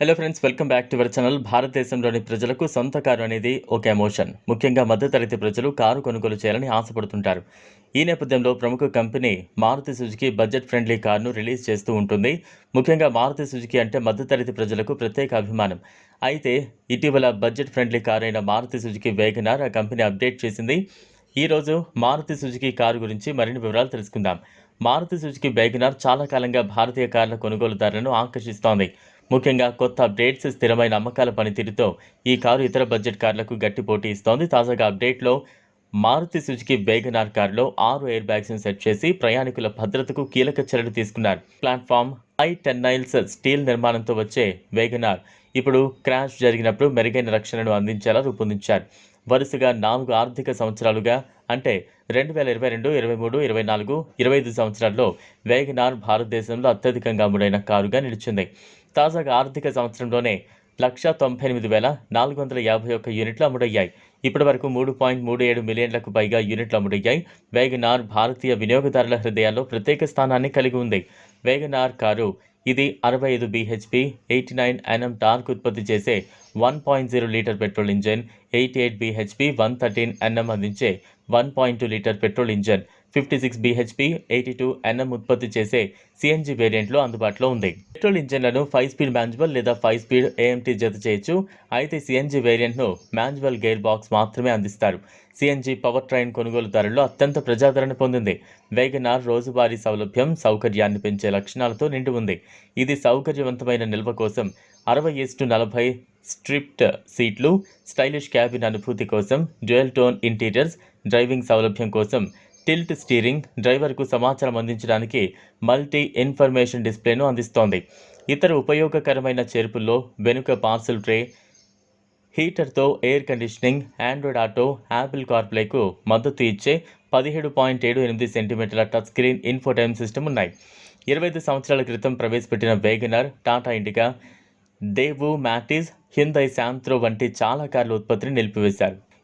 Hello friends welcome back to our channel భారతదేశంలోని ప్రజలకు సొంత కారు అనేది ఒక ఎమోషన్ ముఖ్యంగా మధ్యతరగతి ప్రజలు కారు కొనుగోలు చేయాలని ఆశపడుతుంటారు. ఈ నేపథ్యంలో ప్రముఖ company Maruti Suzuki budget friendly కారును రిలీజ్ చేస్తూ ఉంటుంది. ముఖ్యంగా మారుతి సుజుకి అంటే మధ్యతరగతి ప్రజలకు ప్రత్యేక అభిమానం. అయితే ఇటీవల బడ్జెట్ ఫ్రెండ్లీ కారు అయిన మారుతి సుజుకి వేగనార్ ఆ కంపెనీ అప్డేట్ చేసింది. ఈరోజు మారుతి సుజుకి కారు గురించి మరిన్ని వివరాలు తెలుసుకుందాం. మారుతి సుజుకి వేగనార్ చాలా కాలంగా భారతీయ కార్ల కొనుగోలుదారులను ఆకర్షిస్తోంది. ముఖ్యంగా కొత్త అప్డేట్స్ స్థిరమైన అమ్మకాల పనితీరుతో ఈ కారు ఇతర బడ్జెట్ కార్లకు గట్టి పోటీ ఇస్తోంది. తాజాగా అప్డేట్లో మారుతి సుజుకి బేగనార్ కారులో ఆరు ఎయిర్ బ్యాగ్స్ను సెట్ చేసి ప్రయాణికుల భద్రతకు కీలక చర్యలు తీసుకున్నారు. ప్లాట్ఫామ్ హై టెన్నైల్స్ స్టీల్ నిర్మాణంతో వచ్చే వేగనార్ ఇప్పుడు క్రాష్ జరిగినప్పుడు మెరుగైన రక్షణను అందించేలా రూపొందించారు. వరుసగా నాలుగు ఆర్థిక సంవత్సరాలుగా అంటే రెండు వేల ఇరవై రెండు ఇరవై మూడు ఇరవై నాలుగు ఇరవై ఐదు సంవత్సరాల్లో వేగనార్ భారతదేశంలో అత్యధికంగా అమ్ముడైన కారుగా నిలిచింది. తాజాగా ఆర్థిక సంవత్సరంలోనే లక్ష తొంభై ఎనిమిది వేల నాలుగు వందల యాభై ఒక్క యూనిట్లు అమ్ముడయ్యాయి. ఇప్పటి వరకు మూడు పాయింట్ మూడు ఏడు మిలియన్లకు పైగా యూనిట్లు అమ్ముడయ్యాయి. వేగనార్ భారతీయ వినియోగదారుల హృదయాల్లో ప్రత్యేక స్థానాన్ని కలిగి ఉంది. వేగనార్ కారు ఇది అరవై ఐదు BHP eighty nine NM torque ఉత్పత్తి చేసే one point zero litre petrol engine eighty eight BHP one thirteen NM అందించే one point two litre petrol engine. Fifty six BHP eighty two NM ఉత్పత్తి చేసే CNG వేరియంట్లో అందుబాటులో ఉంది. పెట్రోల్ ఇంజన్లను five speed manual లేదా ఫైవ్ స్పీడ్ ఏఎంటీ జత చేయొచ్చు. అయితే సిఎన్జి వేరియంట్ను మాన్యువల్ గేర్ బాక్స్ మాత్రమే అందిస్తారు. సిఎన్జి పవర్ ట్రైన్ కొనుగోలుదారుల్లో అత్యంత ప్రజాదరణ పొందింది. వేగనార్ రోజువారీ సౌలభ్యం సౌకర్యాన్ని పెంచే లక్షణాలతో నిండి ఉంది. ఇది సౌకర్యవంతమైన నిల్వ కోసం అరవై ఏస్టు నలభై స్ట్రిప్ట్ సీట్లు స్టైలిష్ క్యాబిన్ అనుభూతి కోసం డ్యూయల్ టోన్ ఇంటీరియర్స్ డ్రైవింగ్ సౌలభ్యం కోసం టిల్ట్ స్టీరింగ్ డ్రైవర్కు సమాచారం అందించడానికి మల్టీ ఇన్ఫర్మేషన్ డిస్ప్లేను అందిస్తోంది. ఇతర ఉపయోగకరమైన చేర్పుల్లో వెనుక parcel tray హీటర్తో air conditioning Android Auto Apple కార్ప్లేకు మద్దతు ఇచ్చే పదిహేడు పాయింట్ ఏడు ఎనిమిది సెంటీమీటర్ల టచ్ స్క్రీన్ ఇన్ఫోటైమ్ సిస్టమ్ ఉన్నాయి. ఇరవై ఐదు సంవత్సరాల క్రితం ప్రవేశపెట్టిన వేగనర్ టాటా ఇండికా దేవు మ్యాటిస్ హిందై శాంత్రో వంటి చాలా కార్ల ఉత్పత్తిని నిలిపివేశారు.